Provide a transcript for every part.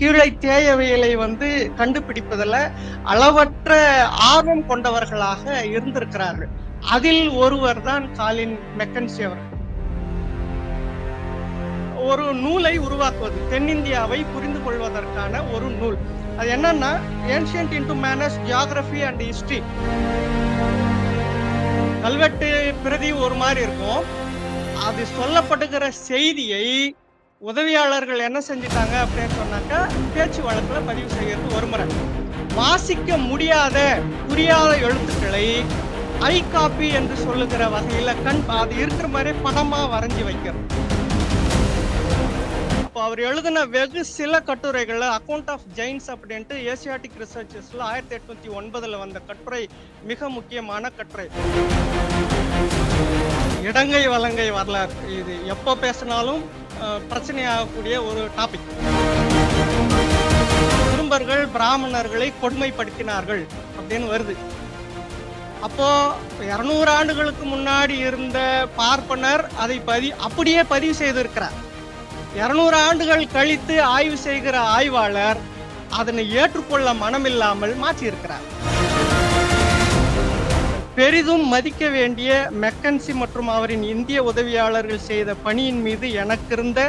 கீழே தேயவைகளை வந்து கண்டுபிடிப்பதில் அளவற்ற ஆர்வம் கொண்டவர்களாக இருந்திருக்கிறார்கள். அதில் ஒருவர் தான் காலின் மெக்கன்சி அவர்கள். ஒரு நூலை உருவாக்குவது தென்னிந்தியாவை புரிந்து கொள்வதற்கான ஒரு நூல். அது என்னன்னா ancient into manners geography and history கல்வெட்டு பிரதி ஒரு மாதிரி இருக்கும். அது சொல்லப்படுகிற செய்தியை உதவியாளர்கள் என்ன செஞ்சிட்டாங்க அப்படின்னு சொன்னாக்கா பேச்சு வழக்கில் பதிவு செய்யறது ஒரு முறை. வாசிக்க முடியாத புரியாத எழுத்துக்களை ஐ காப்பி என்று சொல்லுகிற வகையில் கண் அது இருக்கிற மாதிரி படமாக வரைஞ்சி வைக்கிறது. இப்போ அவர் எழுதின வெகு சில கட்டுரைகளில் அக்கௌண்ட் ஆஃப் ஜெயின்ஸ் அப்படின்ட்டு ஏசியாட்டிக் ரிசர்ச்சஸில் ஆயிரத்தி எட்நூத்தி ஒன்பதில் வந்த கட்டுரை மிக முக்கியமான கட்டுரை. இடங்கை வலங்கை வரலாறு. இது எப்போ பேசினாலும் பிரச்சனையாகக்கூடிய ஒரு டாபிக் குறும்பர்கள் பிராமணர்களை கொடுமைப்படுத்தினார்கள் அப்படின்னு வருது. அப்போ இருநூறு ஆண்டுகளுக்கு முன்னாடி இருந்த பார்ப்பனர் அதை பதி அப்படியே பதிவு செய்திருக்கிறார். இருநூறு ஆண்டுகள் கழித்து ஆய்வு செய்கிற ஆய்வாளர் அதனை ஏற்றுக்கொள்ள மனமில்லாமல் மாற்றியிருக்கிறார். பெரிதும் மதிக்க வேண்டிய மெக்கன்சி மற்றும் அவரின் இந்திய உதவியாளர்கள் செய்த பணியின் மீது எனக்கிருந்த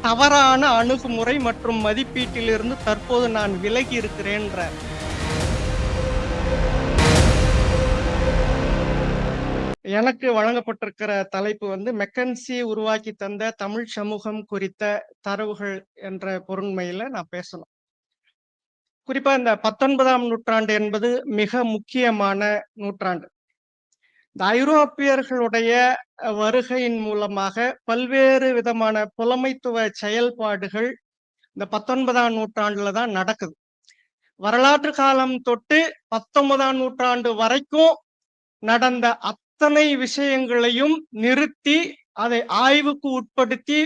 தவறான அணுகுமுறை மற்றும் மதிப்பீட்டிலிருந்து தற்போது நான் விலகி இருக்கிறேன்ற எனக்கு வழங்கப்பட்டிருக்கிற தலைப்பு வந்து மெக்கன்சி உருவாக்கி தந்த தமிழ் சமூகம் குறித்த தரவுகள் என்ற பொருண்மையில நான் பேசணும். குறிப்பா இந்த பத்தொன்பதாம் நூற்றாண்டு என்பது மிக முக்கியமான நூற்றாண்டு. இந்த ஐரோப்பியர்களுடைய வருகையின் மூலமாக பல்வேறு விதமான புலமைத்துவ செயல்பாடுகள் இந்த பத்தொன்பதாம் நூற்றாண்டுல தான் நடக்குது. வரலாற்று காலம் தொட்டு பத்தொன்பதாம் நூற்றாண்டு வரைக்கும் நடந்த அத்தனை விஷயங்களையும் நிறுத்தி அதை ஆய்வுக்கு உட்படுத்தி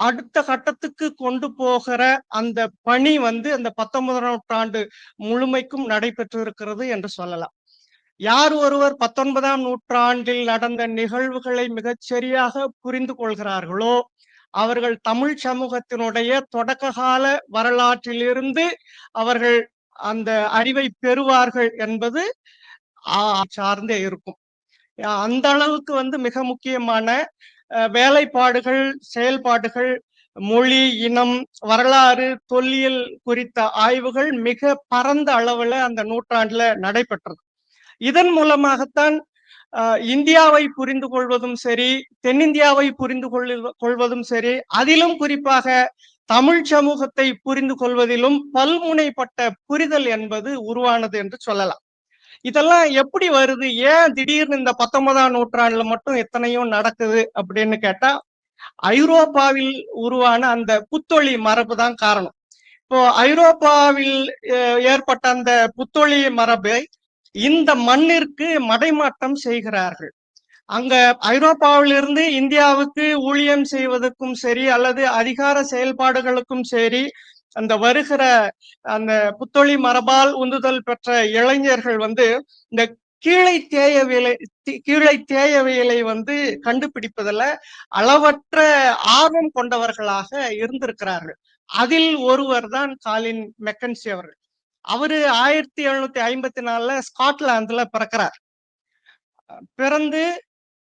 அடுத்த கட்டத்துக்கு கொண்டு போகிற அந்த பணி வந்து அந்த பத்தொன்பதாம் நூற்றாண்டு முழுமைக்கும் நடைபெற்று இருக்கிறது என்று சொல்லலாம். யார் ஒருவர் பத்தொன்பதாம் நூற்றாண்டில் நடந்த நிகழ்வுகளை மிகச் சரியாக புரிந்து கொள்கிறார்களோ அவர்கள் தமிழ் சமூகத்தினுடைய தொடக்க கால வரலாற்றிலிருந்து அவர்கள் அந்த அறிவை பெறுவார்கள் என்பது சார்ந்தே இருக்கும். அந்த அளவுக்கு வந்து மிக முக்கியமான அஹ், வேலைப்பாடுகள் செயல்பாடுகள் மொழி இனம் வரலாறு தொல்லியல் குறித்த ஆய்வுகள் மிக பரந்த அளவுல அந்த நூற்றாண்டுல நடைபெற்றது. இதன் மூலமாகத்தான் இந்தியாவை புரிந்து கொள்வதும் சரி தென்னிந்தியாவை புரிந்து கொள்வதும் சரி அதிலும் குறிப்பாக தமிழ் சமூகத்தை புரிந்து கொள்வதிலும் பல்முனைப்பட்ட புரிதல் என்பது உருவானது என்று சொல்லலாம். இதெல்லாம் எப்படி வருது? ஏன் திடீர்னு இந்த பத்தொன்பதாம் நூற்றாண்டுல மட்டும் எத்தனையோ நடக்குது அப்படின்னு கேட்டா ஐரோப்பாவில் உருவான அந்த புத்தொழி மரபு தான் காரணம். இப்போ ஐரோப்பாவில் ஏற்பட்ட அந்த புத்தொழி மரபை இந்த மண்ணிற்கு மடைமாற்றம் செய்கிறார்கள். அங்க ஐரோப்பாவிலிருந்து இந்தியாவுக்கு ஊழியம் செய்வதற்கும் சரி அல்லது அதிகார செயல்பாடுகளுக்கும் சரி அந்த வருகிற அந்த புத்தொழி மரபால் உந்துதல் பெற்ற இளைஞர்கள் வந்து இந்த கீழை தேயவியலை கீழே கீழை தேயவியலை வந்து கண்டுபிடிப்பதில் அளவற்ற ஆர்வம் கொண்டவர்களாக இருந்திருக்கிறார்கள். அதில் ஒருவர் தான் காலின் மெக்கன்சி அவர்கள். அவரு ஆயிரத்தி எழுநூத்தி ஐம்பத்தி நாலுல ஸ்காட்லாந்துல பிறக்கிறார். பிறந்து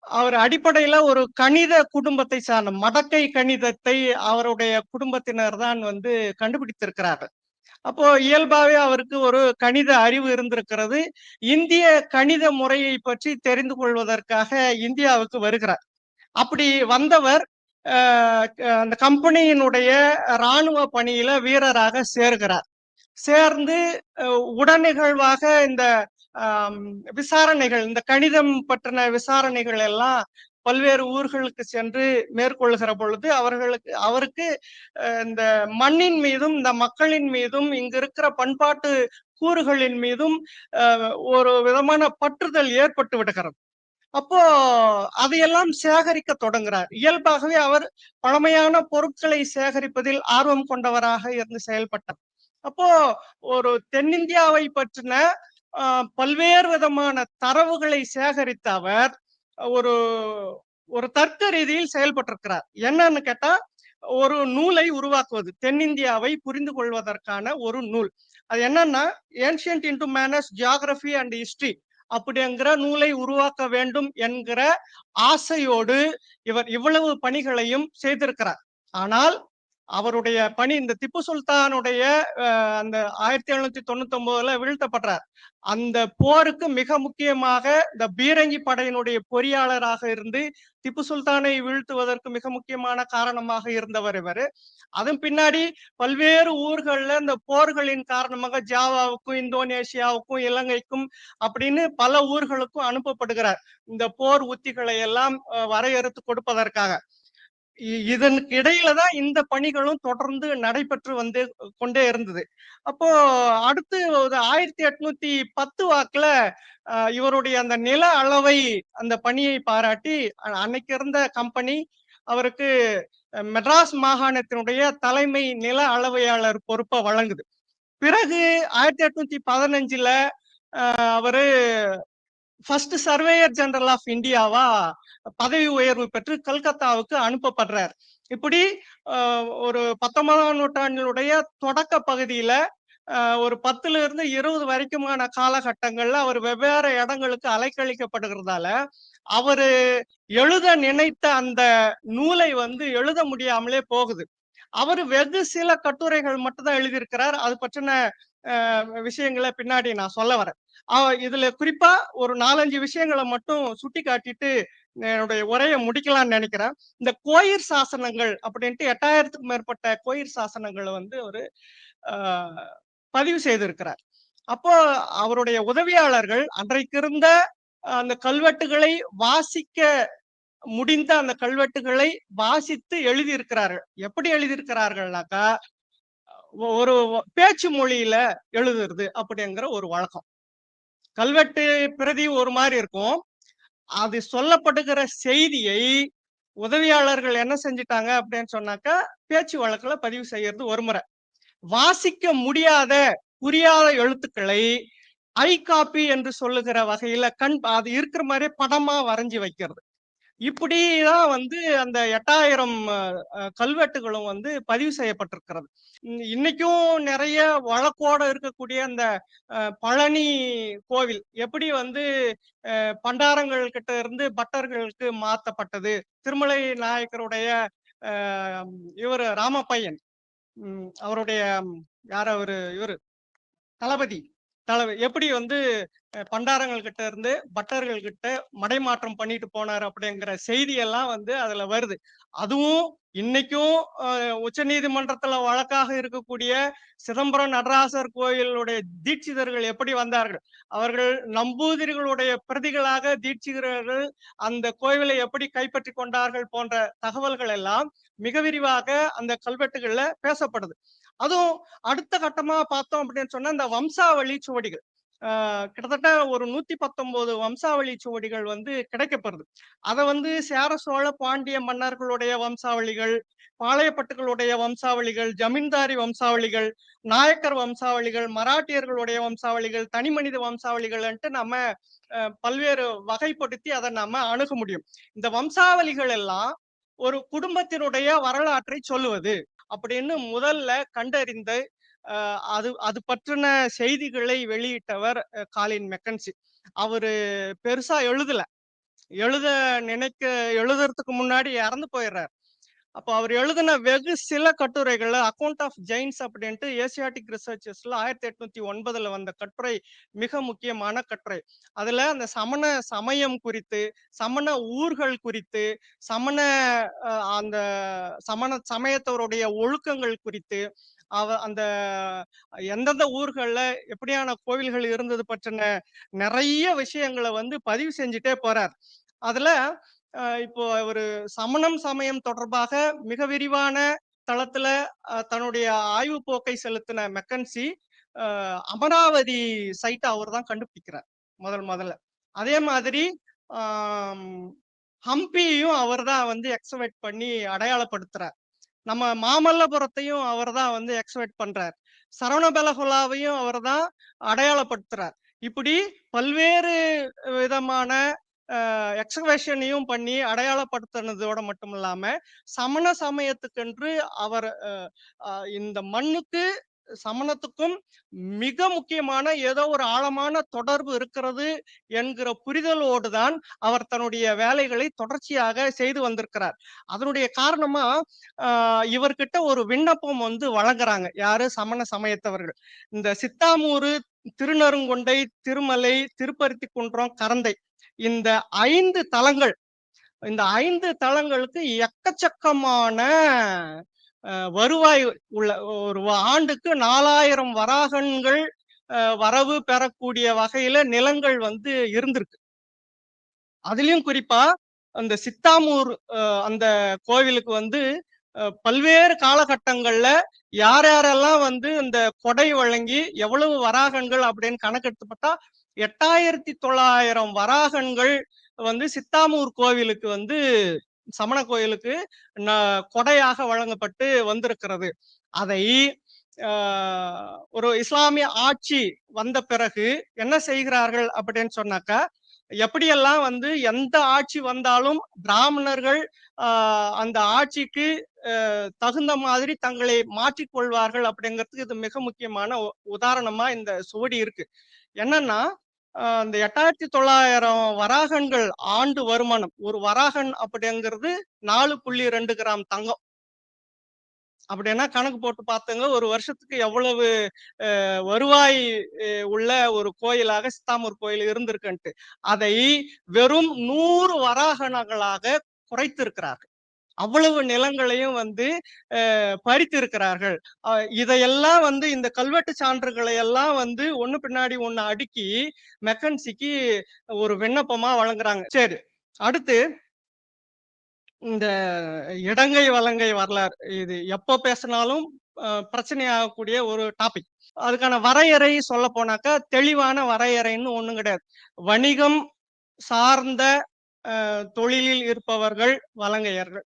அவர் அடிப்படையில ஒரு கணித குடும்பத்தை சார்ந்த மடக்கை கணிதத்தை அவருடைய குடும்பத்தினர் தான் வந்து கண்டுபிடித்திருக்கிறார்கள். அப்போ இயல்பாவே அவருக்கு ஒரு கணித அறிவு இருந்திருக்கிறது. இந்திய கணித முறையை பற்றி தெரிந்து கொள்வதற்காக இந்தியாவுக்கு வருகிறார். அப்படி வந்தவர் அந்த கம்பெனியினுடைய இராணுவ பணியில வீரராக சேர்கிறார். சேர்ந்து அஹ், உடனிகழ்வாக இந்த விசாரணைகள் இந்த கணிதம் பற்றின விசாரணைகள் எல்லாம் பல்வேறு ஊர்களுக்கு சென்று மேற்கொள்கிற பொழுது அவர்களுக்கு அவருக்கு அஹ், இந்த மண்ணின் மீதும் இந்த மக்களின் மீதும் இங்கு இருக்கிற பண்பாட்டு கூறுகளின் மீதும் அஹ், ஒரு விதமான பற்றுதல் ஏற்பட்டு விடுகிறது. அப்போ அதையெல்லாம் சேகரிக்க தொடங்குறார். இயல்பாகவே அவர் பழமையான பொருட்களை சேகரிப்பதில் ஆர்வம் கொண்டவராக இருந்து செயல்பட்டார். அப்போ ஒரு தென்னிந்தியாவை பற்றின பல்வேறு விதமான தரவுகளை சேகரித்த அவர் ஒரு ஒரு தர்க்க ரீதியில் செயல்பட்டிருக்கிறார். என்னன்னு கேட்டா ஒரு நூலை உருவாக்குவது தென்னிந்தியாவை புரிந்து கொள்வதற்கான ஒரு நூல். அது என்னன்னா ancient into manners geography and history அப்படிங்கிற நூலை உருவாக்க வேண்டும் என்கிற ஆசையோடு இவர் இவ்வளவு பணிகளையும் செய்திருக்கிறார். ஆனால் அவருடைய பணி இந்த திப்பு சுல்தானுடைய அஹ், அந்த ஆயிரத்தி எழுநூத்தி தொண்ணூத்தி ஒன்பதுல வீழ்த்தப்படுறார். அந்த போருக்கு மிக முக்கியமாக இந்த பீரங்கி படையினுடைய பொறியாளராக இருந்து திப்பு சுல்தானை வீழ்த்துவதற்கு மிக முக்கியமான காரணமாக இருந்தவர் இவர். அதன் பின்னாடி பல்வேறு ஊர்கள்ல இந்த போர்களின் காரணமாக ஜாவாவுக்கும் இந்தோனேஷியாவுக்கும் இலங்கைக்கும் அப்படின்னு பல ஊர்களுக்கும் அனுப்பப்படுகிறார். இந்த போர் உத்திகளை எல்லாம் அஹ், வரையறுத்து கொடுப்பதற்காக. இதனுக்கு இடையில தான் இந்த பணிகளும் தொடர்ந்து நடைபெற்று வந்து கொண்டே இருந்தது. அப்போ அடுத்து ஒரு ஆயிரத்தி எட்நூத்தி பத்து வாக்குல அஹ், இவருடைய அந்த நில அளவை அந்த பணியை பாராட்டி அன்னைக்கு இருந்த கம்பெனி அவருக்கு மெட்ராஸ் மாகாணத்தினுடைய தலைமை நில அளவையாளர் பொறுப்பை வழங்குது. பிறகு ஆயிரத்தி எட்நூத்தி பதினஞ்சுல அவரு ஃபர்ஸ்ட் சர்வேயர் ஜெனரல் ஆஃப் இந்தியாவா பதவி உயர்வு பெற்று கல்கத்தாவுக்கு அனுப்பப்படுறார். இப்படி ஒரு பத்தொன்பதாம் நூற்றாண்டினுடைய தொடக்க பகுதியில ஒரு பத்துல இருந்து இருபது வரைக்குமான காலகட்டங்கள்ல அவர் வெவ்வேறு இடங்களுக்கு அலைக்கழிக்கப்படுகிறதால அவரு எழுத நினைத்த அந்த நூலை வந்து எழுத முடியாமலே போகுது. அவர் வெகு சில கட்டுரைகள் மட்டும்தான் எழுதியிருக்கிறார். அது பற்றின விஷயங்களை பின்னாடி நான் சொல்ல வரேன். இதுல குறிப்பா ஒரு நாலஞ்சு விஷயங்களை மட்டும் சுட்டி காட்டிட்டு என்னுடைய உரையை முடிக்கலாம்னு நினைக்கிறேன். இந்த கோயிர் சாசனங்கள் அப்படின்ட்டு எட்டாயிரத்துக்கும் மேற்பட்ட கோயிர் சாசனங்களை வந்து ஒரு ஆஹ், பதிவு செய்திருக்கிறார். அப்போ அவருடைய உதவியாளர்கள் அன்றைக்கு இருந்த அந்த கல்வெட்டுகளை வாசிக்க முடிந்த அந்த கல்வெட்டுகளை வாசித்து எழுதியிருக்கிறார்கள். எப்படி எழுதியிருக்கிறார்கள்னாக்கா ஒரு பேச்சு மொழியில எழுதுறது அப்படிங்கிற ஒரு வழக்கம். கல்வெட்டு பிரதி ஒரு மாதிரி இருக்கும். அது சொல்லப்படுகிற செய்தியை உதவியாளர்கள் என்ன செஞ்சிட்டாங்க அப்படின்னு சொன்னாக்கா பேச்சு வழக்கில் பதிவு செய்யறது ஒரு முறை. வாசிக்க முடியாத புரியாத எழுத்துக்களை ஐ காப்பி என்று சொல்லுகிற வகையில கண் அது இருக்கிற மாதிரி படமா வரைஞ்சி வைக்கிறது. இப்படிதான் வந்து அந்த எட்டாயிரம் கல்வெட்டுகளும் வந்து பதிவு செய்யப்பட்டிருக்கிறது. இன்னைக்கும் நிறைய வழக்கோட இருக்கக்கூடிய அந்த அஹ், பழனி கோவில் எப்படி வந்து அஹ், பண்டாரங்கள் கிட்ட இருந்து பட்டர்களுக்கு மாத்தப்பட்டது? திருமலை நாயக்கருடைய இவர் இவரு ராமப்பையன். உம், அவருடைய யார் அவரு இவரு. தளபதி. தலைவர் எப்படி வந்து அஹ், பண்டாரங்கள் கிட்ட இருந்து பட்டர்கள் கிட்ட மடைமாற்றம் பண்ணிட்டு போனார் அப்படிங்கிற செய்தி எல்லாம் வந்து அதுல வருது. அதுவும் இன்னைக்கும் உச்ச நீதிமன்றத்துல வழக்காக இருக்கக்கூடிய சிதம்பரம் நடராசர் கோயிலுடைய தீட்சிதர்கள் எப்படி வந்தார்கள்? அவர்கள் நம்பூதிரிகளுடைய பிரதிகளாக தீட்சிதர்கள் அந்த கோவிலை எப்படி கைப்பற்றி கொண்டார்கள் போன்ற தகவல்கள் எல்லாம் மிக விரிவாக அந்த கல்வெட்டுகள்ல பேசப்படுது. அதுவும் அடுத்த கட்டமா பார்த்தோம் அப்படின்னு சொன்னா இந்த வம்சாவளி சுவடிகள். ஆஹ் கிட்டத்தட்ட ஒரு நூத்தி பத்தொன்பது வம்சாவளி சுவடிகள் வந்து கிடைக்கப்படுது. அதை வந்து சேர சோழ பாண்டிய மன்னர்களுடைய வம்சாவளிகள் பாளையப்பட்டுகளுடைய வம்சாவளிகள் ஜமீன்தாரி வம்சாவளிகள் நாயக்கர் வம்சாவளிகள் மராட்டியர்களுடைய வம்சாவளிகள் தனிமனித வம்சாவளிகள்ன்ட்டு நம்ம அஹ், பல்வேறு வகைப்படுத்தி அதை நாம அணுக முடியும். இந்த வம்சாவளிகள் எல்லாம் ஒரு குடும்பத்தினுடைய வரலாற்றை சொல்லுவது. அப்படின்னு முதல்ல கண்டறிந்து அஹ், அது அது பற்றின செய்திகளை வெளியிட்டவர் காலின் மெக்கன்சி. அவரு பெருசா எழுதல. எழுத நினைக்க எழுதுறதுக்கு முன்னாடி இறந்து போயிடுறாரு அப்போ அவர் எழுதின வெகு சில கட்டுரைகள்ல அக்கௌண்ட் ஆஃப் ஜெயின்ஸ் அப்படின்ட்டு ஏசியாட்டிக் ரிசர்ச்சஸ்ல ஆயிரத்தி எட்நூத்தி ஒன்பதுல வந்த கட்டுரை மிக முக்கியமான கட்டுரை. அதுல அந்த சமண சமயம் குறித்து சமண ஊர்கள் குறித்து சமண அந்த சமண சமயத்தவருடைய ஒழுக்கங்கள் குறித்து அவ அந்த எந்தெந்த ஊர்கள்ல எப்படியான கோவில்கள் இருந்தது பற்றின நிறைய விஷயங்களை வந்து பதிவு செஞ்சுட்டே போறார். அதுல இப்போ ஒரு சமணம் சமயம் தொடர்பாக மிக விரிவான தளத்துல தன்னுடைய ஆய்வு போக்கை செலுத்தின மெக்கன்சி அமராவதி சைட்டை அவர் தான் கண்டுபிடிக்கிறார் முதல் முதல்ல. அதே மாதிரி ஆம், ஹம்பியையும் அவர் தான் வந்து எக்ஸவேட் பண்ணி அடையாளப்படுத்துறார். நம்ம மாமல்லபுரத்தையும் அவர் தான் வந்து எக்ஸவேட் பண்றார். சரவணபெலகுலாவையும் அவர் தான் அடையாளப்படுத்துறார். இப்படி பல்வேறு விதமான எக்ஸ்கவேஷனையும் பண்ணி அடையாளப்படுத்தினதோட மட்டும் இல்லாம சமண சமயத்துக்கென்று அவர் இந்த மண்ணுக்கு சமணத்துக்கும் மிக முக்கியமான ஏதோ ஒரு ஆழமான தொடர்பு இருக்கிறது என்கிற புரிதலோடு தான் அவர் தன்னுடைய வேலைகளை தொடர்ச்சியாக செய்து வந்திருக்கிறார். அதனுடைய காரணமா ஆஹ் இவர்கிட்ட ஒரு விண்ணப்பம் வந்து வழங்குறாங்க. யாரு? சமண சமயத்தவர்கள். இந்த சித்தாமூரு திருநருங்கொண்டை திருமலை திருப்பருத்தி குன்றம் கரந்தை. இந்த ஐந்து தலங்கள் இந்த ஐந்து தலங்களுக்கு எக்கச்சக்கமான அஹ், வருவாய் உள்ள ஒரு ஆண்டுக்கு நாலாயிரம் வராகன்கள் அஹ், வரவு பெறக்கூடிய வகையில நிலங்கள் வந்து இருந்திருக்கு. அதுலயும் குறிப்பா அந்த சித்தாமூர் அஹ், அந்த கோவிலுக்கு வந்து அஹ், பல்வேறு காலகட்டங்கள்ல யார் யாரெல்லாம் வந்து இந்த கொடை வழங்கி எவ்வளவு வராகன்கள் அப்படின்னு கணக்கெடுத்து பார்த்தா எட்டாயிரத்தி தொள்ளாயிரம் வராகன்கள் வந்து சித்தாமூர் கோவிலுக்கு வந்து சமண கோயிலுக்கு ந- கொடையாக வழங்கப்பட்டு வந்திருக்கிறது. அதை ஒரு இஸ்லாமிய ஆட்சி வந்த பிறகு என்ன செய்கிறார்கள் அப்படின்னு சொன்னாக்கா எப்படியெல்லாம் வந்து எந்த ஆட்சி வந்தாலும் பிராமணர்கள் அந்த ஆட்சிக்கு தகுந்த மாதிரி தங்களை மாற்றிக்கொள்வார்கள் அப்படிங்கிறதுக்கு இது மிக முக்கியமான உ- உதாரணமா இந்த சுவடி இருக்கு. என்னன்னா இந்த எட்டாயிரத்தி தொள்ளாயிரம் வராகன்கள் ஆண்டு வருமானம். ஒரு வராகன் அப்படிங்கிறது நாலு புள்ளி ரெண்டு கிராம் தங்கம். அப்படின்னா கணக்கு போட்டு பார்த்துங்க ஒரு வருஷத்துக்கு எவ்வளவு வருவாய் உள்ள ஒரு கோயிலாக சித்தாமூர் கோயில் இருந்திருக்குன்ட்டு அதை வெறும் நூறு வராகனங்களாக குறைத்திருக்கிறார்கள். அவ்வளவு நிலங்களையும் வந்து அஹ், பறித்திருக்கிறார்கள். இதையெல்லாம் வந்து இந்த கல்வெட்டு சான்றுகளை எல்லாம் வந்து ஒண்ணு பின்னாடி ஒண்ணு அடுக்கி மெக்கன்சிக்கு ஒரு விண்ணப்பமா வழங்குறாங்க. சரி அடுத்து இந்த இடங்கை வலங்கை வரலாறு. இது எப்போ பேசினாலும் அஹ், பிரச்சனையாகக்கூடிய ஒரு டாபிக் அதுக்கான வரையறை சொல்ல போனாக்கா தெளிவான வரையறைன்னு ஒண்ணும் கிடையாது. வணிகம் சார்ந்த தொழிலில் இருப்பவர்கள் வலங்கையர்கள்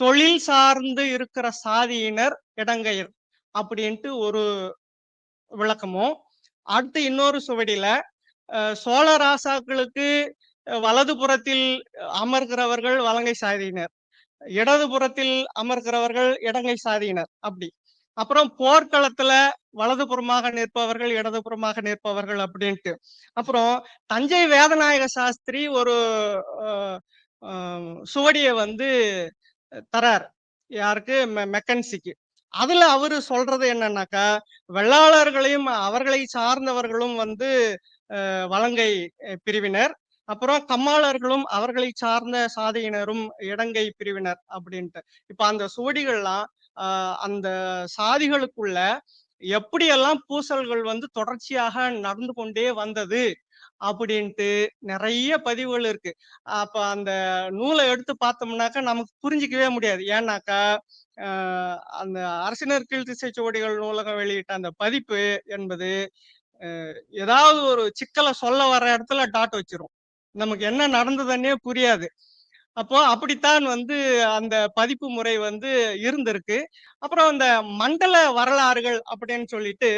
தொழில் சார்ந்து இருக்கிற சாதியினர் இடங்கையர் அப்படின்ட்டு ஒரு விளக்கமும் அடுத்து இன்னொரு சுவடியில சோழ ராசாக்களுக்கு வலது வலதுபுறத்தில் அமர்கிறவர்கள் வலங்கை சாதியினர் இடதுபுறத்தில் அமர்கிறவர்கள் இடங்கை சாதியினர் அப்படி. அப்புறம் போர்க்களத்துல வலதுபுறமாக நிற்பவர்கள் இடதுபுறமாக நிற்பவர்கள் அப்படின்ட்டு. அப்புறம் தஞ்சை வேதநாயக சாஸ்திரி ஒரு சுவடியை வந்து தரார். யாருக்கு? மெ- மெக்கன்சிக்கு. அதுல அவரு சொல்றது என்னன்னாக்கா வெள்ளாளர்களையும் அவர்களை சார்ந்தவர்களும் வந்து வலங்கை பிரிவினர். அப்புறம் கம்மாளர்களும் அவர்களை சார்ந்த சாதியினரும் இடங்கை பிரிவினர் அப்படின்ட்டு. இப்ப அந்த சுவடிகள்லாம் ஆஹ் அந்த சாதிகளுக்குள்ள எப்படியெல்லாம் பூசல்கள் வந்து தொடர்ச்சியாக நடந்து கொண்டே வந்தது அப்படின்ட்டு நிறைய பதிவுகள் இருக்கு. அப்ப அந்த நூலை எடுத்து பார்த்தோம்னாக்கா நமக்கு புரிஞ்சிக்கவே முடியாது. ஏன்னாக்கா ஆஹ் அந்த அரசினர் கீழ்த்திசைச்சுவடிகள் நூலகம் வெளியிட்ட அந்த பதிப்பு என்பது ஏதாவது ஒரு சிக்கலை சொல்ல வர இடத்துல டாட் வச்சிரும். நமக்கு என்ன நடந்ததுன்னே புரியாது. அப்போ அப்படித்தான் வந்து அந்த பதிப்பு முறை வந்து இருந்திருக்கு. அப்புறம் அந்த மண்டல வரலாறுகள் அப்படின்னு சொல்லிட்டு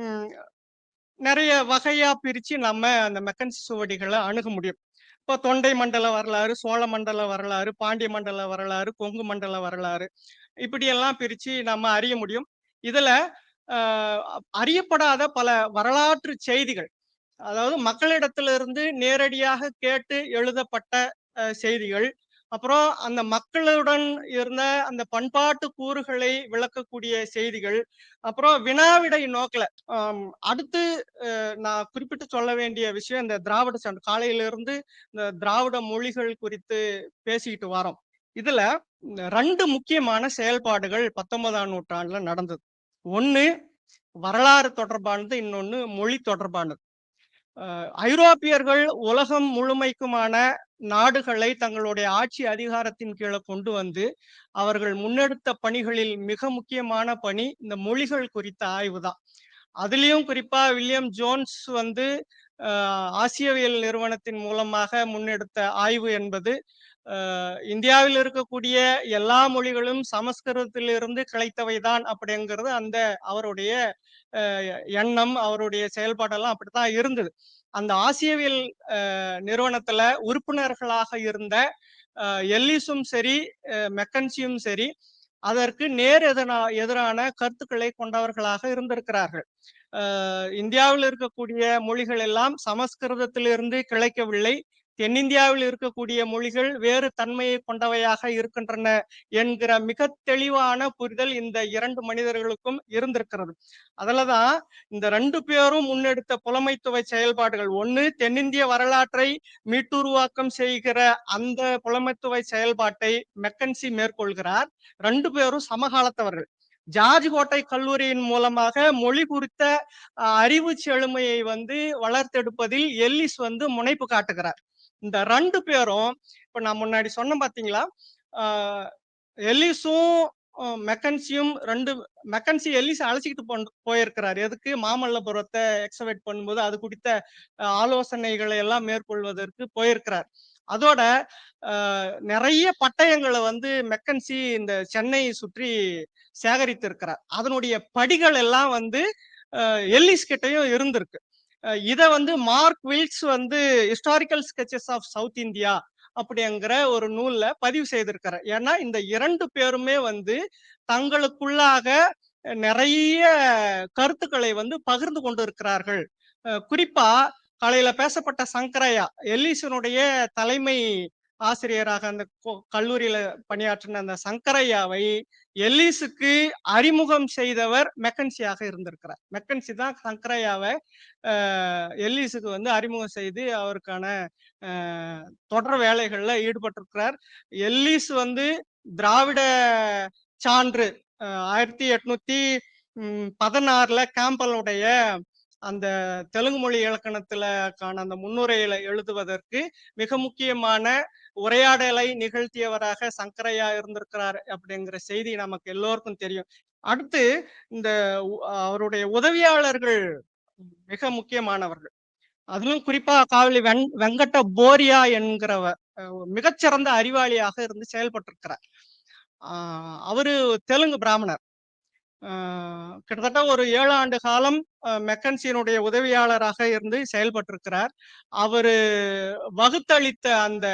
உம், நிறைய வகையா பிரிச்சு நம்ம அந்த மெக்கன்சி சுவடிகளை அணுக முடியும். இப்போ தொண்டை மண்டல வரலாறு சோழ மண்டல வரலாறு பாண்டிய மண்டல வரலாறு கொங்கு மண்டல வரலாறு இப்படியெல்லாம் பிரிச்சு நம்ம அறிய முடியும். இதுல ஆஹ் அறியப்படாத பல வரலாற்று செய்திகள் அதாவது மக்களிடத்திலிருந்து நேரடியாக கேட்டு எழுதப்பட்ட அஹ், செய்திகள் அப்புறம் அந்த மக்களுடன் இருந்த அந்த பண்பாட்டு கூறுகளை விளக்கக்கூடிய செய்திகள். அப்புறம் வினாவிடை நோக்கில் அடுத்து நான் குறிப்பிட்டு சொல்ல வேண்டிய விஷயம் இந்த திராவிட சான்று காலையிலிருந்து இந்த திராவிட மொழிகள் குறித்து பேசிக்கிட்டு வரோம் இதுல ரெண்டு முக்கியமான செயல்பாடுகள் பத்தொன்பதாம் நூற்றாண்டுல நடந்தது. ஒன்று வரலாறு தொடர்பானது இன்னொன்னு மொழி தொடர்பானது. ஐரோப்பியர்கள் உலகம் முழுமைக்குமான நாடுகளை தங்களுடைய ஆட்சி அதிகாரத்தின் கீழே கொண்டு வந்து அவர்கள் முன்னெடுத்த பணிகளில் மிக முக்கியமான பணி இந்த மொழிகள் குறித்த ஆய்வு தான். அதுலயும் குறிப்பா வில்லியம் ஜோன்ஸ் வந்து ஆசியவியல் நிறுவனத்தின் மூலமாக முன்னெடுத்த ஆய்வு என்பது இந்தியாவில் இருக்கக்கூடிய எல்லா மொழிகளும் சமஸ்கிருதத்திலிருந்து கிளைத்தவைதான் அப்படிங்கிறது அந்த அவருடைய அஹ், எண்ணம் அவருடைய செயல்பாடெல்லாம் அப்படித்தான் இருந்தது. அந்த ஆசியவியல் நிறுவனத்துல உறுப்பினர்களாக இருந்த அஹ், எல்லிஸும் சரி அஹ், மெக்கன்சியும் சரி அதற்கு நேர் எதிரா எதிரான கருத்துக்களை கொண்டவர்களாக இருந்திருக்கிறார்கள். இந்தியாவில் இருக்கக்கூடிய மொழிகள் எல்லாம் சமஸ்கிருதத்திலிருந்து கிளைக்கவில்லை தென்னிந்தியாவில் இருக்கக்கூடிய மொழிகள் வேறு தன்மையை கொண்டவையாக இருக்கின்றன என்கிற மிக தெளிவான புரிதல் இந்த இரண்டு மனிதர்களுக்கும் இருந்திருக்கிறது. அதுலதான் இந்த ரெண்டு பேரும் முன்னெடுத்த புலமைத்துவ செயல்பாடுகள். ஒண்ணு தென்னிந்திய வரலாற்றை மீட்டுருவாக்கம் செய்கிற அந்த புலமைத்துவ செயல்பாட்டை மெக்கன்சி மேற்கொள்கிறார். ரெண்டு பேரும் சமகாலத்தவர்கள். ஜார்ஜ் கோட்டை கல்லூரியின் மூலமாக மொழி குறித்த அஹ், அறிவு செழுமையை வந்து வளர்த்தெடுப்பதில் எல்லிஸ் வந்து முனைப்பு காட்டுகிறார். இந்த ரெண்டு பேரும் இப்ப நான் முன்னாடி சொன்னேன் பாத்தீங்களா? எலிஸும் எல்லிஸும் மெக்கன்சியும் ரெண்டு மெக்கன்சி எல்லிஸ் அழைச்சிக்கிட்டு போ போயிருக்கிறார். எதுக்கு? மாமல்லபுரத்தை எக்ஸவேட் பண்ணும்போது அது குறித்த ஆலோசனைகளை எல்லாம் மேற்கொள்வதற்கு போயிருக்கிறார். அதோட நிறைய பட்டயங்களை வந்து மெக்கன்சி இந்த சென்னை சுற்றி சேகரித்திருக்கிறார். அதனுடைய படிகள் எல்லாம் வந்து எல்லிஸ் கிட்டையும் இருந்திருக்கு. இதை வந்து மார்க் வில்ஸ் வந்து historical sketches of south India அப்படிங்கிற ஒரு நூல்ல பதிவு செய்திருக்கிறார் ஏன்னா இந்த இரண்டு பேருமே வந்து தங்களுக்குள்ளாக நிறைய கருத்துக்களை வந்து பகிர்ந்து கொண்டு இருக்கிறார்கள் குறிப்பாக குறிப்பா காலையில பேசப்பட்ட சங்கரையா எல்லிசனுடைய தலைமை ஆசிரியராக அந்த கல்லூரியில பணியாற்றின அந்த சங்கரையாவை எல்லிஸுக்கு அறிமுகம் செய்தவர் மெக்கன்சியாக இருந்திருக்கிறார். மெக்கன்சி தான் சங்கரையாவை எல்லிஸுக்கு வந்து அறிமுகம் செய்து அவருக்கான தொடர் வேலைகள்ல ஈடுபட்டிருக்கிறார். எல்லிஸ் வந்து திராவிட சான்று ஆயிரத்தி எட்நூத்தி பதினாறுல கேம்பலுடைய அந்த தெலுங்கு மொழி இலக்கணத்துல காண அந்த முன்னுரையில எழுதுவதற்கு மிக முக்கியமான உரையாடலை நிகழ்த்தியவராக சங்கரையா இருந்திருக்கிறார் அப்படிங்கிற செய்தி நமக்கு எல்லோருக்கும் தெரியும். அடுத்து இந்த அவருடைய உதவியாளர்கள் மிக முக்கியமானவர்கள். அதிலும் குறிப்பா காவலி வெங் வெங்கட்ட போரியா என்கிறவ மிகச்சிறந்த அறிவாளியாக இருந்து செயல்பட்டிருக்கிறார். ஆஹ் அவரு தெலுங்கு பிராமணர். கிட்டத்தட்ட ஒரு ஏழு ஆண்டு காலம் மெக்கன்சியினுடைய உதவியாளராக இருந்து செயல்பட்டிருக்கிறார். அவர் வகுத்தளித்த அந்த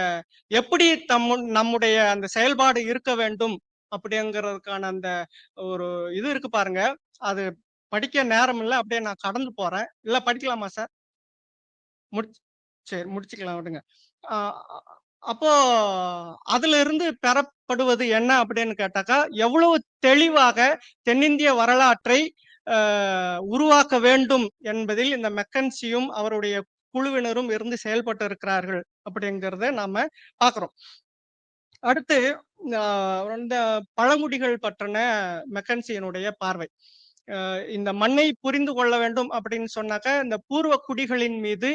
எப்படி தம் நம்முடைய அந்த செயல்பாடு இருக்க வேண்டும் அப்படிங்கிறதுக்கான அந்த ஒரு இது இருக்கு பாருங்க. அது படிக்க நேரம் இல்லை அப்படியே நான் கடந்து போறேன். இல்லை படிக்கலாமா சார்? முடிச்சு சரி முடிச்சுக்கலாம் விடுங்க. அப்போ அதுல இருந்து பெறப்படுவது என்ன அப்படின்னு கேட்டாக்கா எவ்வளவு தெளிவாக தென்னிந்திய வரலாற்றை ஆஹ் உருவாக்க வேண்டும் என்பதில் இந்த மெக்கன்சியும் அவருடைய குழுவினரும் இருந்து செயல்பட்டு இருக்கிறார்கள் அப்படிங்கிறத நாம பாக்குறோம் அடுத்து இந்த பழங்குடிகள் பற்றின மெக்கன்சியனுடைய பார்வை. இந்த மண்ணை புரிந்து கொள்ள வேண்டும் அப்படின்னு சொன்னாக்க இந்த பூர்வ குடிகளின் மீது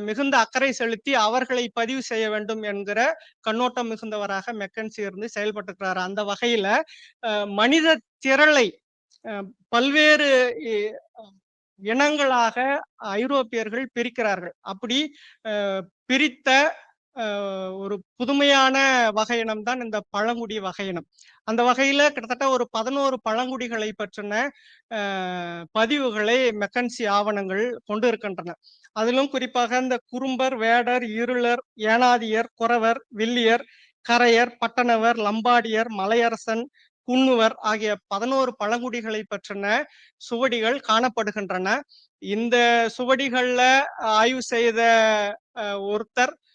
மிகுந்த அக்கறை செலுத்தி அவர்களை பதிவு செய்ய வேண்டும் என்கிற கண்ணோட்டம் மிகுந்தவராக மெக்கன்சி இருந்து செயல்பட்டுக்கிறார் அந்த வகையில மனித திரளை ஆஹ் பல்வேறு இனங்களாக ஐரோப்பியர்கள் பிரிக்கிறார்கள். அப்படி ஆஹ் பிரித்த ஒரு புதுமையான வகையினம் தான் இந்த பழங்குடி வகையினம் அந்த வகையில கிட்டத்தட்ட ஒரு பதினோரு பழங்குடிகளை பற்றின ஆஹ் பதிவுகளை மெக்கன்சி ஆவணங்கள் கொண்டு இருக்கின்றன. அதிலும் குறிப்பாக இந்த குறும்பர் வேடர் இருளர் ஏனாதியர் குறவர் வில்லியர் கரையர் பட்டணவர் லம்பாடியர் மலையரசன் குன்னுவர் ஆகிய பதினோரு பழங்குடிகளை பற்றின சுவடிகள் காணப்படுகின்றன. இந்த சுவடிகள்ல ஆய்வு செய்த அஹ், ஒருத்தர் அஹ்,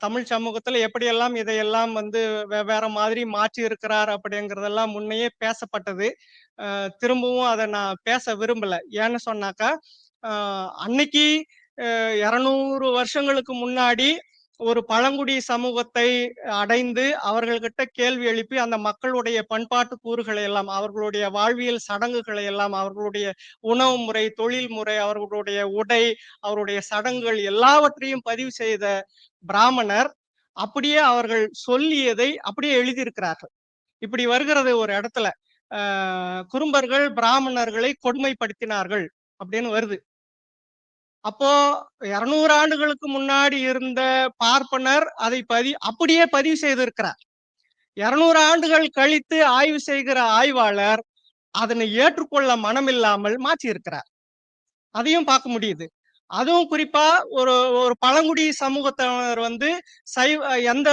தமிழ் சமூகத்துல எப்படியெல்லாம் இதையெல்லாம் வந்து வெவ்வேறு மாதிரி மாற்றி இருக்கிறார் அப்படிங்கறதெல்லாம் முன்னையே பேசப்பட்டது. திரும்பவும் அதை நான் பேச விரும்பல. ஏன்னு சொன்னாக்கா அன்னைக்கு இருநூறு வருஷங்களுக்கு முன்னாடி ஒரு பழங்குடி சமூகத்தை அடைந்து அவர்கள்கிட்ட கேள்வி எழுப்பி அந்த மக்களுடைய பண்பாட்டு கூறுகளை எல்லாம் அவர்களுடைய வாழ்வியல் சடங்குகளை எல்லாம் அவர்களுடைய உணவு முறை தொழில் முறை அவர்களுடைய உடை அவருடைய சடங்குகள் எல்லாவற்றையும் பதிவு செய்த பிராமணர் அப்படியே அவர்கள் சொல்லியதை அப்படியே எழுதியிருக்கிறார்கள். இப்படி வருகிறது ஒரு இடத்துல. ஆஹ் குறும்பர்கள் பிராமணர்களை கொடுமைப்படுத்தினார்கள் அப்படின்னு வருது. அப்போ இருநூறு ஆண்டுகளுக்கு முன்னாடி இருந்த பார்ப்பனர் அதை பதி அப்படியே பதிவு செய்திருக்கிறார். இருநூறு ஆண்டுகள் கழித்து ஆய்வு செய்கிற ஆய்வாளர் அதனை ஏற்றுக்கொள்ள மனமில்லாமல் மாற்றி இருக்கிறார் அதையும் பார்க்க முடியுது. அதுவும் குறிப்பா ஒரு ஒரு பழங்குடி சமூகத்தினர் வந்து சைவ எந்த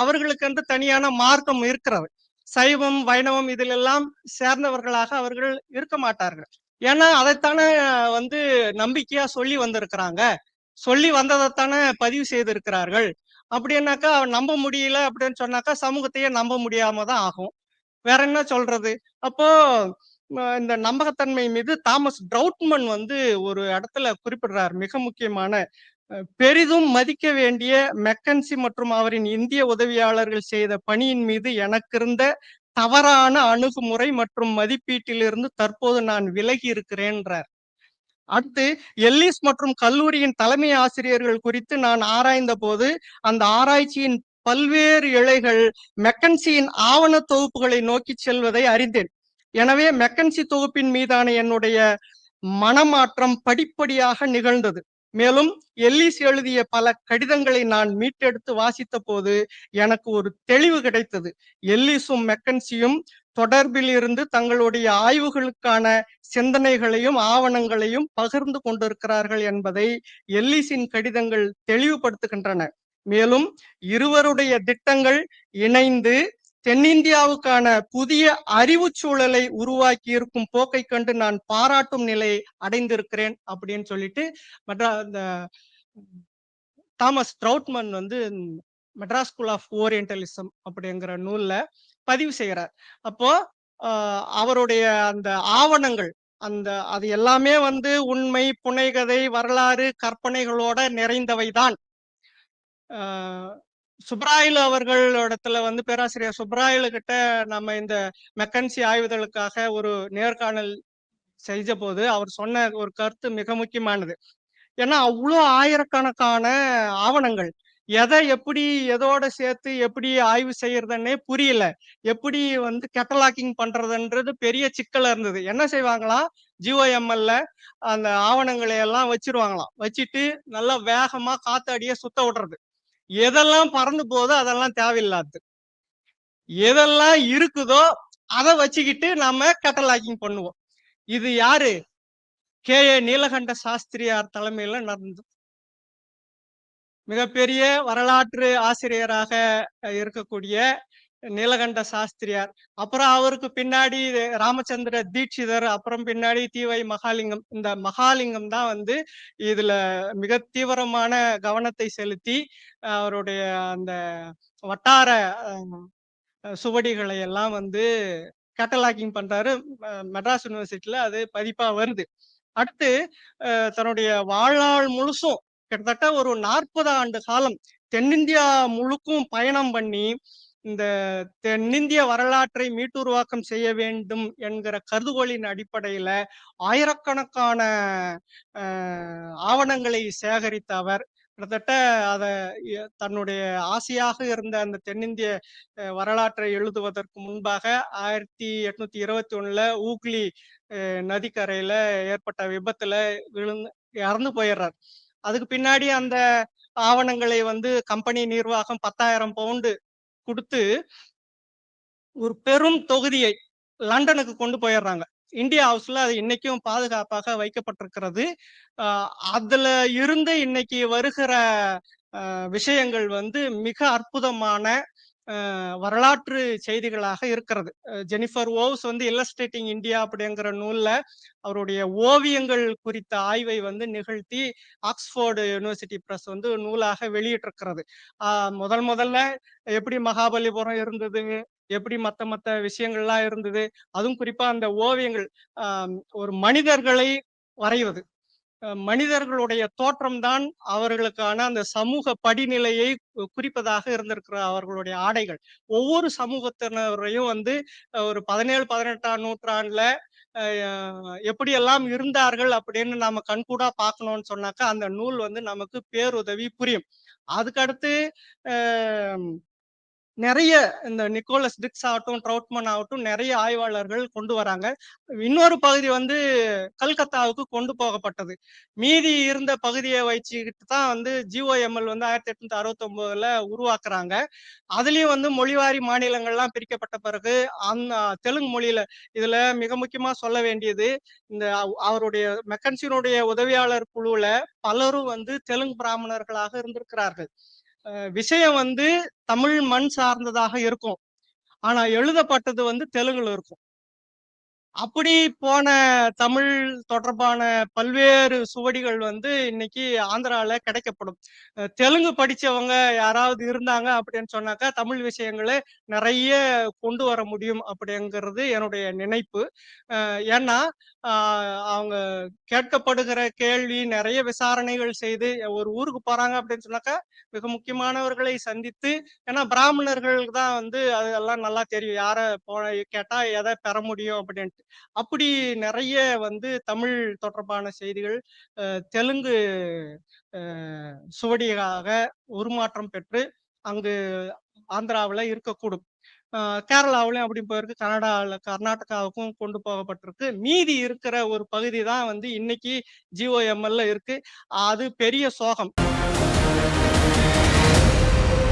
அவர்களுக்கென்று தனியான மார்க்கம் இருக்கிறது. சைவம் வைணவம் இதில் எல்லாம் சேர்ந்தவர்களாக அவர்கள் இருக்க மாட்டார்கள். ஏன்னா அதைத்தானே வந்து நம்பிக்கையா சொல்லி வந்திருக்கிறாங்க. சொல்லி வந்ததைத்தானே பதிவு செய்திருக்கிறார்கள். அப்படின்னாக்கா நம்ப முடியல அப்படின்னு சொன்னாக்கா சமூகத்தையே நம்ப முடியாம தான் ஆகும். வேற என்ன சொல்றது? அப்போ இந்த நம்பகத்தன்மை மீது தாமஸ் ட்ரவுட்மன் வந்து ஒரு இடத்துல குறிப்பிடுறார். மிக முக்கியமான பெரிதும் மதிக்க வேண்டிய மெக்கன்சி மற்றும் அவரின் இந்திய உதவியாளர்கள் செய்த பணியின் மீது எனக்கு இருந்த தவறான அணுகுமுறை மற்றும் மதிப்பீட்டிலிருந்து தற்போது நான் விலகி இருக்கிறேன்றார். அடுத்து எல்லிஸ் மற்றும் கல்லூரியின் தலைமை ஆசிரியர்கள் குறித்து நான் ஆராய்ந்த போது அந்த ஆராய்ச்சியின் பல்வேறு இழைகள் மெக்கன்சியின் ஆவண தொகுப்புகளை நோக்கி செல்வதை அறிந்தேன். எனவே மெக்கன்சி தொகுப்பின் மீதான என்னுடைய மனமாற்றம் படிப்படியாக நிகழ்ந்தது. மேலும் எல்லிஸ் எழுதிய பல கடிதங்களை நான் மீட்டெடுத்து வாசித்த போது எனக்கு ஒரு தெளிவு கிடைத்தது. எல்லிஸும் மெக்கன்சியும் தொடர்பில் இருந்து தங்களுடைய ஆய்வுகளுக்கான சிந்தனைகளையும் ஆவணங்களையும் பகிர்ந்து கொண்டிருக்கிறார்கள் என்பதை எல்லிஸின் கடிதங்கள் தெளிவுபடுத்துகின்றன. மேலும் இருவருடைய திட்டங்கள் இணைந்து தென்னிந்தியாவுக்கான புதிய அறிவு சூழலை உருவாக்கி இருக்கும் போக்கை கண்டு நான் பாராட்டும் நிலை அடைந்திருக்கிறேன் அப்படின்னு சொல்லிட்டு மற்ற இந்த தாமஸ் ட்ரவுட்மன் வந்து மெட்ராஸ் ஸ்கூல் ஆஃப் ஓரியன்டலிசம் அப்படிங்கிற நூல்ல பதிவு செய்கிறார் அப்போ அவருடைய அந்த ஆவணங்கள் அந்த அது எல்லாமே வந்து உண்மை புனைகதை வரலாறு கற்பனைகளோட நிறைந்தவை தான் சுப்ராயில் அவர்களிடத்துல வந்து பேராசிரியர் சுப்ராயில் கிட்ட நம்ம இந்த மெக்கன்சி ஆய்வுகளுக்காக ஒரு நேர்காணல் செய்த போது அவர் சொன்ன ஒரு கருத்து மிக முக்கியமானது. ஏன்னா அவ்வளோ ஆயிரக்கணக்கான ஆவணங்கள். எதை எப்படி எதோட சேர்த்து எப்படி ஆய்வு செய்யறதுன்னே புரியல. எப்படி வந்து கெட்டலாக்கிங் பண்றதுன்றது பெரிய சிக்கலா இருந்தது. என்ன செய்வாங்களாம் ஜிஓஎம்எல்ல அந்த ஆவணங்களை எல்லாம் வச்சிருவாங்களாம். வச்சுட்டு நல்லா வேகமா காத்தாடிய சுத்த விடுறது. எதெல்லாம் பறந்து போதோ அதெல்லாம் தேவையில்லாது எதெல்லாம் இருக்குதோ அதை வச்சுக்கிட்டு நாம கட்டலாக்கிங் பண்ணுவோம். இது யாரு? கே. ஏ. நீலகண்ட சாஸ்திரியார் தலைமையில நடந்தது. மிகப்பெரிய வரலாற்று ஆசிரியராக இருக்கக்கூடிய நீலகண்ட சாஸ்திரியார். அப்புறம் அவருக்கு பின்னாடி ராமச்சந்திர தீட்சிதர் அப்புறம் பின்னாடி தீவை மகாலிங்கம். இந்த மகாலிங்கம் தான் வந்து இதுல மிக தீவிரமான கவனத்தை செலுத்தி அவருடைய அந்த வட்டார சுவடிகளை எல்லாம் வந்து கேட்டலாக்கிங் பண்றாரு. மெட்ராஸ் யூனிவர்சிட்டியில அது பதிப்பா வருது. அடுத்து தன்னுடைய வாழ்நாள் முழுசும் கிட்டத்தட்ட ஒரு நாற்பது ஆண்டு காலம் தென்னிந்தியா முழுக்கும் பயணம் பண்ணி இந்த தென்னிந்திய வரலாற்றை மீட்டுருவாக்கம் செய்ய வேண்டும் என்கிற கருதுகோளின் அடிப்படையில ஆயிரக்கணக்கான ஆவணங்களை சேகரித்த அவர். கிட்டத்தட்ட அதை தன்னுடைய ஆசையாக இருந்த அந்த தென்னிந்திய வரலாற்றை எழுதுவதற்கு முன்பாக ஆயிரத்தி எட்நூத்தி இருபத்தி ஒண்ணுல ஊக்லி நதிக்கரையில ஏற்பட்ட விபத்துல விழுந்து இறந்து போயிடுறார். அதுக்கு பின்னாடி அந்த ஆவணங்களை வந்து கம்பெனி நிர்வாகம் பத்தாயிரம் பவுண்டு கொடுத்து ஒரு பெரும் தொகுதியை லண்டனுக்கு கொண்டு போயிடுறாங்க. இந்தியா ஹவுஸ்ல அது இன்னைக்கும் பாதுகாப்பாக வைக்கப்பட்டிருக்கிறது. அதுல இருந்து இன்னைக்கு வருகிற விஷயங்கள் வந்து மிக அற்புதமான வரலாற்று செய்திகளாக இருக்கிறது. ஜெனிஃபர் ஓவ்ஸ் வந்து இல்லஸ்ட்ரேட்டிங் இந்தியா அப்படிங்கிற நூல்ல அவருடைய ஓவியங்கள் குறித்த ஆய்வை வந்து நிகழ்த்தி ஆக்ஸ்போர்டு யூனிவர்சிட்டி பிரஸ் வந்து நூலாக வெளியிட்டிருக்கிறது. முதல் முதல்ல எப்படி மகாபலிபுரம் இருந்தது? எப்படி மற்ற மற்ற விஷயங்கள்லாம் இருந்தது? அதுவும் குறிப்பா அந்த ஓவியங்கள் ஒரு மனிதர்களை வரைவது. மனிதர்களுடைய தோற்றம்தான் அவர்களுக்கான அந்த சமூக படிநிலையை குறிப்பதாக இருந்திருக்கிற அவர்களுடைய ஆடைகள். ஒவ்வொரு சமூகத்தினரையும் வந்து ஒரு பதினேழு பதினெட்டாம் நூற்றாண்டுல எப்படியெல்லாம் இருந்தார்கள் அப்படின்னு நாம கண்கூடா பார்க்கணும்னு சொன்னாக்கா அந்த நூல் வந்து நமக்கு பேருதவி புரியும். அதுக்கடுத்து நிறைய இந்த நிக்கோலஸ் டிக்ஸ் ஆகட்டும், ட்ரவுட்மன் ஆகட்டும் நிறைய ஆய்வாளர்கள் கொண்டு வராங்க. இன்னொரு பகுதி வந்து கல்கத்தாவுக்கு கொண்டு போகப்பட்டது. மீதி இருந்த பகுதியை வச்சுக்கிட்டு தான் வந்து ஜிஓஎம்எல் வந்து 1869ல உருவாக்குறாங்க. அதுலயும் வந்து மொழிவாரி மாநிலங்கள்லாம் பிரிக்கப்பட்ட பிறகு அந்த தெலுங்கு மொழியில இதுல மிக முக்கியமா சொல்ல வேண்டியது, இந்த அவ் அவருடைய மெக்கன்சினுடைய உதவியாளர் குழுல பலரும் வந்து தெலுங்கு பிராமணர்களாக இருந்திருக்கிறார்கள். விஷயம் வந்து தமிழ் மண் சார்ந்ததாக இருக்கும். ஆனா எழுதப்பட்டது வந்து தெலுங்குல இருக்கும். அப்படி போன தமிழ் தொடர்பான பல்வேறு சுவடிகள் வந்து இன்னைக்கு ஆந்திரால கிடைக்கப்படும். தெலுங்கு படிச்சவங்க யாராவது இருந்தாங்க அப்படின்னு சொன்னாக்கா, தமிழ் விஷயங்கள நிறைய கொண்டு வர முடியும் அப்படிங்கிறது என்னுடைய நினைப்பு. ஏன்னா, அவங்க கேட்கப்படுகிற கேள்வி நிறைய விசாரணைகள் செய்து ஒரு ஊருக்கு போறாங்க அப்படின்னு சொன்னாக்கா, மிக முக்கியமானவர்களை சந்தித்து ஏன்னா பிராமணர்களுக்கு தான் வந்து அதெல்லாம் நல்லா தெரியும். யாரை போ கேட்டா எதை பெற முடியும் அப்படின்ட்டு. அப்படி நிறைய வந்து தமிழ் தொடர்பான செய்திகள் தெலுங்கு சுவடியாக உருமாற்றம் பெற்று அங்கு ஆந்திராவுல இருக்கக்கூடும். கேரளாவிலையும் அப்படி போயிருக்கு. கனடாவில் கர்நாடகாவுக்கும் கொண்டு போகப்பட்டிருக்கு. மீதி இருக்கிற ஒரு பகுதி தான் வந்து இன்னைக்கு ஜிஓஎம்எல்ல இருக்கு. அது பெரிய சோகம்.